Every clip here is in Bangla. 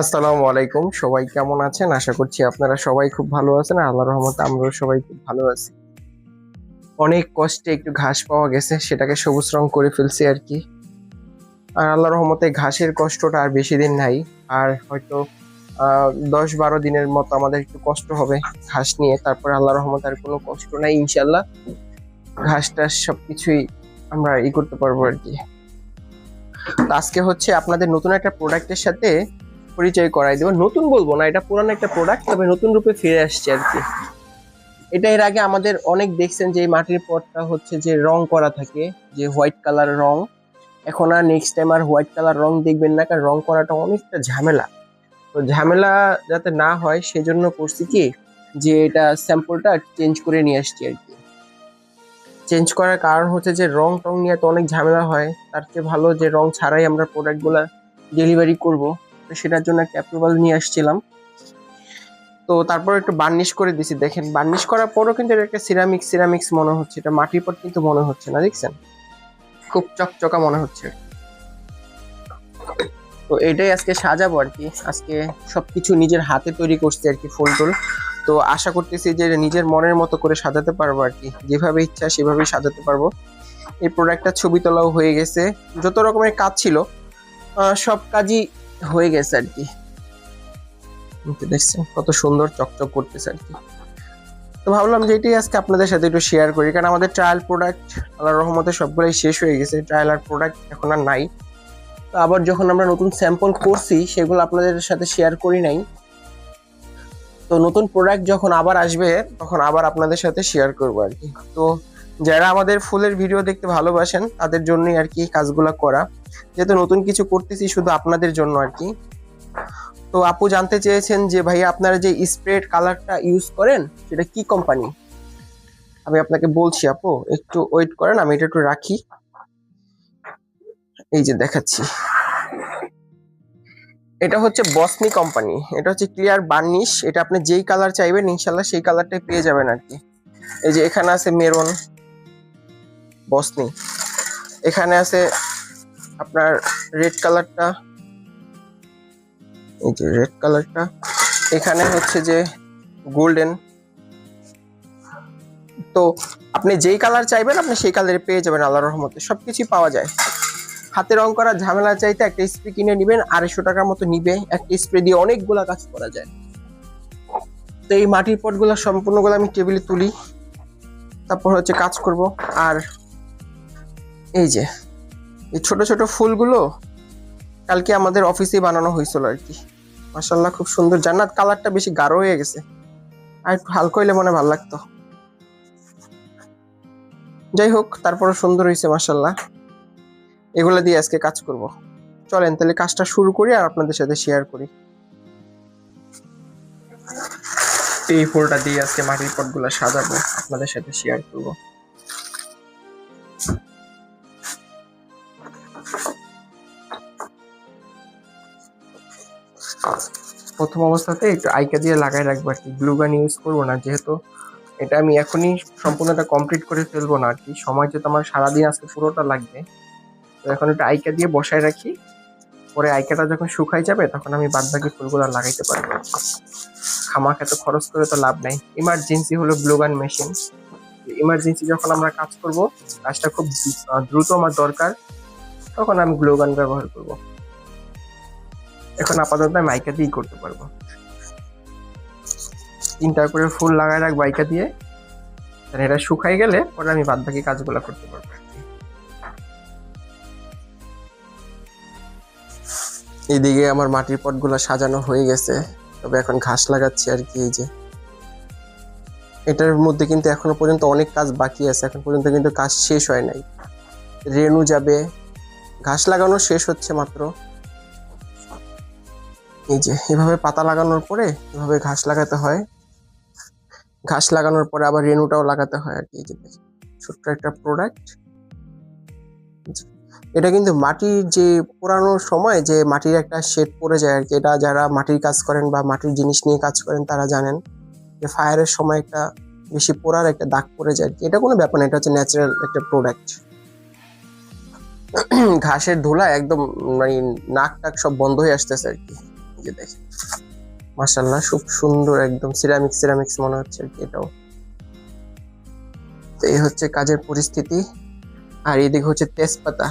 আসসালামু আলাইকুম। সবাই কেমন আছেন? আশা করছি আপনারা সবাই খুব ভালো আছেন। আর আল্লাহর রহমতে আমরাও সবাই খুব ভালো আছি। অনেক কষ্টে একটু ঘাস পাওয়া গেছে, সেটাকে সবুজ রং করে ফেলছি আর কি। আর আল্লাহর রহমতে ঘাসের কষ্টটা আর বেশি দিন নাই। আর হয়তো দশ বারো দিনের মতো আমাদের একটু কষ্ট হবে ঘাস নিয়ে। তারপরে আল্লাহর রহমতে আর কোনো কষ্ট নাই ইনশাল্লাহ ঘাস টাস সবকিছুই আমরা ই করতে পারব আর কি। আজকে হচ্ছে আপনাদের নতুন একটা প্রোডাক্টের সাথে পরিচয় করাই দেবো। নতুন বলব না, এটা পুরানো একটা প্রোডাক্ট তবে নতুন রূপে ফিরে আসছে আর কি। এটা এর আগে আমাদের অনেক দেখছেন যে মাটির পটটা হচ্ছে যে রং করা থাকে, যে হোয়াইট কালার রং। এখন আর নেক্সট টাইম আর হোয়াইট কালার রং দেখবেন না, কারণ রং করাটা অনেকটা ঝামেলা। তো ঝামেলা যাতে না হয়, সেজন্য করছি কি, যে এটা স্যাম্পলটা চেঞ্জ করে নিয়ে আসছি আর কি। চেঞ্জ করার কারণ হচ্ছে যে, রং টং নিয়ে তো অনেক ঝামেলা হয়। তার চেয়ে ভালো যে, রং ছাড়াই আমরা প্রোডাক্টগুলো ডেলিভারি করব। তো সেটার জন্য একটা অ্যাপ্রুভাল নিয়ে আসছিলাম। তো তারপর একটু বার্নিশ করে দিছি। দেখেন বার্নিশ করার পরও কিন্তু এটা একটা সিরামিক সিরামিক্স মনে হচ্ছে। এটা মাটির পর কিন্তু মনে হচ্ছে না, দেখছেন? খুব চকচকা মনে হচ্ছে। তো এটাই আজকে সাজাবো আর কি। আজকে সবকিছু নিজের হাতে তৈরি করছি আর কি, ফুল টুল। তো আশা করতেছি যে নিজের মনের মতো করে সাজাতে পারব আর কি। যেভাবে ইচ্ছা সেভাবেই সাজাতে পারব। এই প্রোডাক্টটা ছবি তোলাও হয়ে গেছে। যত রকমের কাজ ছিল সব কাজই হয়ে গেছে আর কি। দেখছেন, কত সুন্দর চকচক করতেছে আর কি। তো ভাবলাম যে এটাই আজকে আপনাদের সাথে একটু শেয়ার করি, কারণ আমাদের ট্রায়াল প্রোডাক্ট আল্লাহ রহমতে সবগুলাই শেষ হয়ে গেছে। ট্রায়াল আর প্রোডাক্ট এখন আর নাই। তো আবার যখন আমরা নতুন স্যাম্পল করছি, সেগুলো আপনাদের সাথে শেয়ার করি নাই। তো নতুন প্রোডাক্ট যখন আবার আসবে, তখন আবার আপনাদের সাথে শেয়ার করব আর কি। তো যারা আমাদের ফুলের ভিডিও দেখতে ভালোবাসেন, তাদের জন্যই আর কি কাজগুলো করা। যেহেতু নতুন কিছু করতেছি শুধু আপনাদের জন্য আর কি। তো আপু জানতে চেয়েছেন যে, ভাইয়া আপনারা যে স্প্রেড কালারটা ইউজ করেন, সেটা কি কোম্পানি আমি আপনাকে বলছি আপু, একটু ওয়েট করেন, আমি এটা একটু রাখি। এই যে দেখাচ্ছি। এটা হচ্ছে বসনি কোম্পানি এটা হচ্ছে ক্লিয়ার বার্নিশ এটা আপনি যেই কালার চাইবেন ইনশাল্লাহ সেই কালারটাই পেয়ে যাবেন আর কি। এই যে এখানে আছে মেরুন বসনি এখানে আছে আপনার রেড কালারটা এই যে রেড কালারটা এখানে হচ্ছে যে গোল্ডেন তো আপনি যেই কালার চাইবেন, আপনি সেই কালারে পেয়ে যাবেন, আল্লাহর রহমতে। সবকিছুই পাওয়া যায়। হাতে রং করা ঝামেলা চাইতে একটা স্প্রে কিনে নেবেন, আড়াইশো টাকার মতো নিবে। একটা স্প্রে দিয়ে অনেকগুলা কাজ করা যায়। তো এই মাটির পটগুলো সম্পূর্ণগুলো আমি টেবিলে তুলি। তারপর হচ্ছে কাজ করব। আর এই যে, এই ছোট ছোট ফুলগুলো কালকে আমাদের অফিসে বানানো হয়েছিল আর কি। মাসাল্লাহ খুব সুন্দর। জান্নাত কালারটা বেশি গাঢ় হয়ে গেছে। আর একটু হালকা হইলে মনে ভালো লাগতো। যাই হোক তারপরে সুন্দর হয়েছে মাসাল্লাহ এগুলো দিয়ে আজকে কাজ করব। চলেন তাহলে কাজটা শুরু করি আর আপনাদের সাথে শেয়ার করি। এই ফুলটা দিয়ে আজকে মাটির পটগুলো সাজাবো, আপনাদের সাথে শেয়ার করব। প্রথম অবস্থাতে একটু আইকা দিয়ে লাগাই রাখব আর কি। গ্লু গান ইউজ করব না, যেহেতু এটা আমি এখনই সম্পূর্ণটা কমপ্লিট করে ফেলব না আর কি। সময় যেহেতু আমার সারাদিন আজকে পুরোটা লাগবে এখন একটা আইকা দিয়ে বসায় রাখি। পরে আইকাটা যখন শুকাই যাবে, তখন আমি বাদ বাকি ফুলগুলো লাগাইতে পারব। খামাক এত খরচ করে তো লাভ নাই। ইমার্জেন্সি হলো গ্লোগান মেশিন ইমার্জেন্সি যখন আমরা কাজ করব, কাজটা খুব দ্রুত আমার দরকার, তখন আমি গ্লোগান ব্যবহার করব। এখন আপাতত আমি আইকা দিয়েই করতে পারব। তিনটা করে ফুল লাগাই রাখব আইকা দিয়ে। এটা শুকাই গেলে পরে আমি বাদ বাকি কাজগুলো করতে পারব। এইদিকে আমার মাটির পটগুলো সাজানো হয়ে গেছে, তবে এখন ঘাস লাগাচ্ছি আর কি এই যে। এটার মধ্যে কিন্তু এখনও পর্যন্ত অনেক কাজ বাকি আছে, এখন পর্যন্ত কিন্তু কাজ শেষ হয় নাই। রেনু যাবে, ঘাস লাগানো শেষ হচ্ছে মাত্র। এই যে, এভাবে পাতা লাগানোর পরে এভাবে ঘাস লাগাতে হয়। ঘাস লাগানোর পরে আবার রেনুটাও লাগাতে হয় আর কি এই যে ছোট্ট একটা প্রোডাক্ট এটা কিন্তু মাটির যে পোড়ানোর সময় যে মাটির একটা শেড পড়ে যায় আর কি এটা যারা মাটির কাজ করেন বা মাটির জিনিস নিয়ে কাজ করেন তারা জানেন যে ফায়ারের সময় একটা বেশি পোড়ার একটা দাগ পড়ে যায় আর কি এটা কোনো ব্যাপার না, এটা হচ্ছে ন্যাচারাল একটা প্রোডাক্ট ঘাসের ধুলা একদম মানে নাক টাক সব বন্ধ হয়ে আসতেছে আর কি যে দেখেন। মাসাল্লাহ খুব সুন্দর একদম সিরামিক সিরামিক্স মনে হচ্ছে আর কি এটাও। তো এই হচ্ছে কাজের পরিস্থিতি। আর এদিকে হচ্ছে তেজপাতা।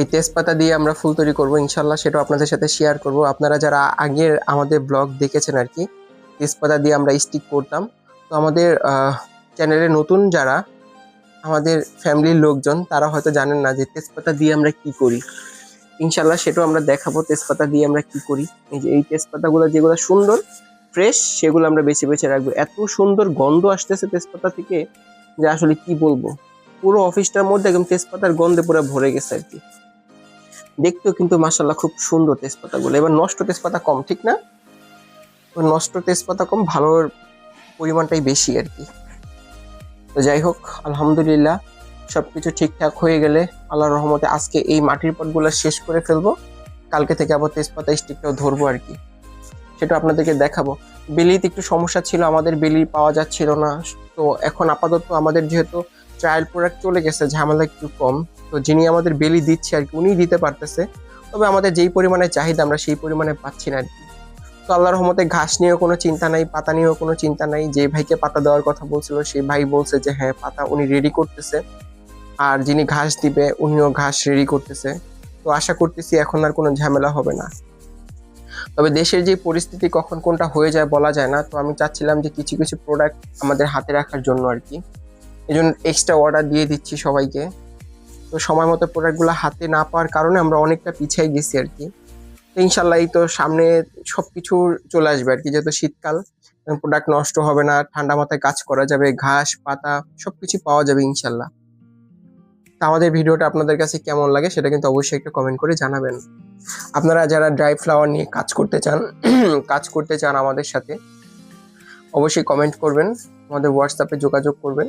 এই তেজপাতা দিয়ে আমরা ফুল তৈরি করব ইনশাল্লাহ সেটাও আপনাদের সাথে শেয়ার করব। আপনারা যারা আগের আমাদের ব্লগ দেখেছেন আর কি, তেজপাতা দিয়ে আমরা স্টিক করতাম। তো আমাদের চ্যানেলে নতুন যারা আমাদের ফ্যামিলির লোকজন, তারা হয়তো জানেন না যে তেজপাতা দিয়ে আমরা কি করি। ইনশাল্লাহ সেটাও আমরা দেখাবো, তেজপাতা দিয়ে আমরা কি করি। এই যে এই তেজপাতাগুলো যেগুলো সুন্দর ফ্রেশ সেগুলো আমরা বেছে বেছে রাখব। এত সুন্দর গন্ধ আসতেছে তেজপাতা থেকে যে আসলে কি বলব? পুরো অফিসটার মধ্যে একদম তেজপাতার গন্ধে পুরো ভরে গেছে আর কি। দেখতেও কিন্তু মাসাল্লাহ খুব সুন্দর তেজপাতাগুলো। এবার নষ্ট তেজপাতা কম, ঠিক না? নষ্ট তেজপাতা কম, ভালোর পরিমাণটাই বেশি আর কি। তো যাই হোক, আলহামদুলিল্লাহ সব কিছু ঠিকঠাক হয়ে গেলে আল্লাহর রহমতে আজকে এই মাটির পটগুলো শেষ করে ফেলব। কালকে থেকে আবার তেজপাতা স্টিকটাও ধরবো আর কি। সেটা আপনাদেরকে দেখাবো। বেলিতে একটু সমস্যা ছিল, আমাদের বেলি পাওয়া যাচ্ছিল না। তো এখন আপাতত আমাদের যেহেতু ট্রায়াল প্রোডাক্ট চলে গেছে, ঝামেলা একটু কম। তো যিনি আমাদের বেলি দিচ্ছে আর কি, উনিই দিতে পারতেছে। তবে আমাদের যেই পরিমাণে চাহিদা, আমরা সেই পরিমাণে পাচ্ছি না আর কি। তো আল্লাহর রহমতে ঘাস নিয়েও কোনো চিন্তা নাই, পাতা নিয়েও কোনো চিন্তা নাই। যে ভাইকে পাতা দেওয়ার কথা বলছিল, সেই ভাই বলছে যে হ্যাঁ পাতা উনি রেডি করতেছে। আর যিনি ঘাস দিবে, উনিও ঘাস রেডি করতেছে। তো আশা করতেছি এখন আর কোনো ঝামেলা হবে না। তবে দেশের যে পরিস্থিতি কখন কোনটা হয়ে যায় বলা যায় না। তো আমি চাচ্ছিলাম যে কিছু কিছু প্রোডাক্ট আমাদের হাতে রাখার জন্য আর কি। এই জন্য এক্সট্রা অর্ডার দিয়ে দিচ্ছি সবাইকে। তো সময় মতো প্রোডাক্টগুলো হাতে না পাওয়ার কারণে আমরা অনেকটা পিছিয়ে গেছি আর কি। তো ইনশাল্লাহ এই তো সামনে সব কিছু চলে আসবে আর কি, যেহেতু শীতকাল প্রোডাক্ট নষ্ট হবে না, ঠান্ডা মাথায় কাজ করা যাবে, ঘাস, পাতা সব কিছু পাওয়া যাবে ইনশাল্লাহ। তা আমাদের ভিডিওটা আপনাদের কাছে কেমন লাগে সেটা কিন্তু অবশ্যই একটু কমেন্ট করে জানাবেন। আপনারা যারা ড্রাই ফ্লাওয়ার নিয়ে কাজ করতে চান, কাজ করতে চান আমাদের সাথে, অবশ্যই কমেন্ট করবেন, আমাদের হোয়াটসঅ্যাপে যোগাযোগ করবেন।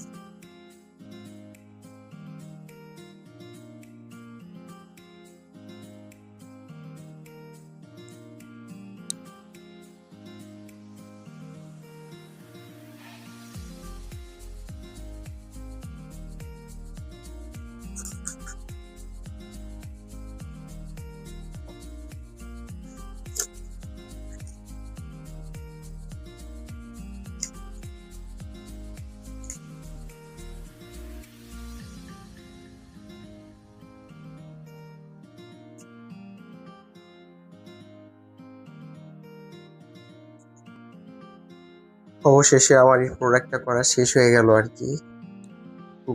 অবশেষে আমার এই প্রোডাক্টটা করা শেষ হয়ে গেল আর কি।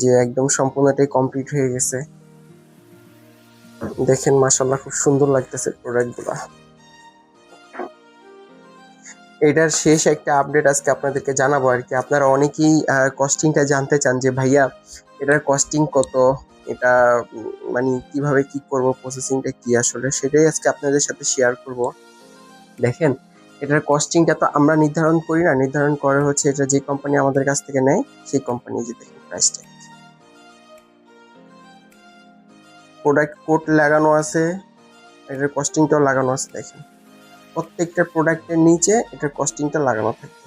যে একদম সম্পূর্ণটাই কমপ্লিট হয়ে গেছে। দেখেন মাসাল্লাহ খুব সুন্দর লাগতেছে প্রোডাক্টগুলো এটার শেষ একটা আপডেট আজকে আপনাদেরকে জানাব আর কি। আপনারা অনেকেই কস্টিংটা জানতে চান যে, ভাইয়া, এটার কস্টিং কত? এটা মানে কীভাবে কি করব? প্রসেসিংটা কি আসলে? সেটাই আজকে আপনাদের সাথে শেয়ার করব। দেখেন এটার কস্টিংটা তো আমরা নির্ধারণ করি না। নির্ধারণ করে হচ্ছে এটা যে কোম্পানি আমাদের কাছ থেকে নেয়, সেই কোম্পানি যে দেখেন প্রাইসটা প্রোডাক্ট কোড লাগানো আছে, এটার কস্টিংটাও লাগানো আছে, দেখেন। প্রত্যেকটা প্রোডাক্টের নিচে এটার কস্টিংটা লাগানো থাকে।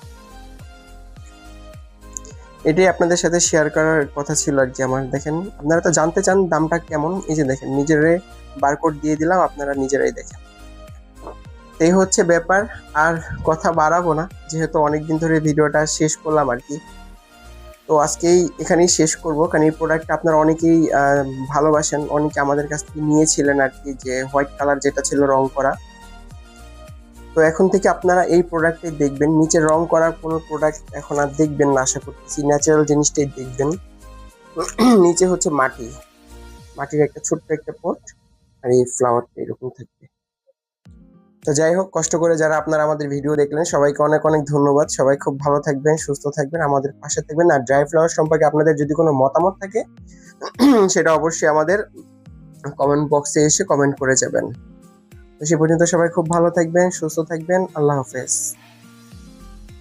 এটাই আপনাদের সাথে শেয়ার করার কথা ছিল আর কি আমার, দেখেন। আপনারা তো জানতে চান দামটা কেমন, এই যে দেখেন নিজেরাই বারকোড দিয়ে দিলাম, আপনারা নিজেরাই দেখেন। এই হচ্ছে ব্যাপার, আর কথা বাড়াবো না, যেহেতু অনেকদিন ধরে ভিডিওটা শেষ করলাম আর কি। তো আজকেই এখানেই শেষ করব, কারণ এই প্রোডাক্টটা আপনারা অনেকেই ভালোবাসেন, অনেকে আমাদের কাছ থেকে নিয়েছিলেন আর কি, যে হোয়াইট কালার যেটা ছিল রং করা। তো এখন থেকে আপনারা এই প্রোডাক্টটাই দেখবেন, নিচে রং করা কোনো প্রোডাক্ট এখন আর দেখবেন না, আশা করতেছি। ন্যাচারাল জিনিসটাই দেখবেন। নিচে হচ্ছে মাটি। মাটির একটা ছোট্ট একটা পট আর এই ফ্লাওয়ারটা এরকম থাকবে। তো যাই হোক, কষ্ট করে যারা আপনারা আমাদের ভিডিও দেখলেন, সবাইকে অনেক অনেক ধন্যবাদ। সবাই খুব ভালো থাকবেন, সুস্থ থাকবেন, আমাদের পাশে থাকবেন। আর ড্রাই ফ্লাওয়ার সম্পর্কে আপনাদের যদি কোনো মতামত থাকে, সেটা অবশ্যই আমাদের কমেন্ট বক্সে এসে কমেন্ট করে যাবেন। তো সে পর্যন্ত সবাই খুব ভালো থাকবেন, সুস্থ থাকবেন। আল্লাহ হাফেজ।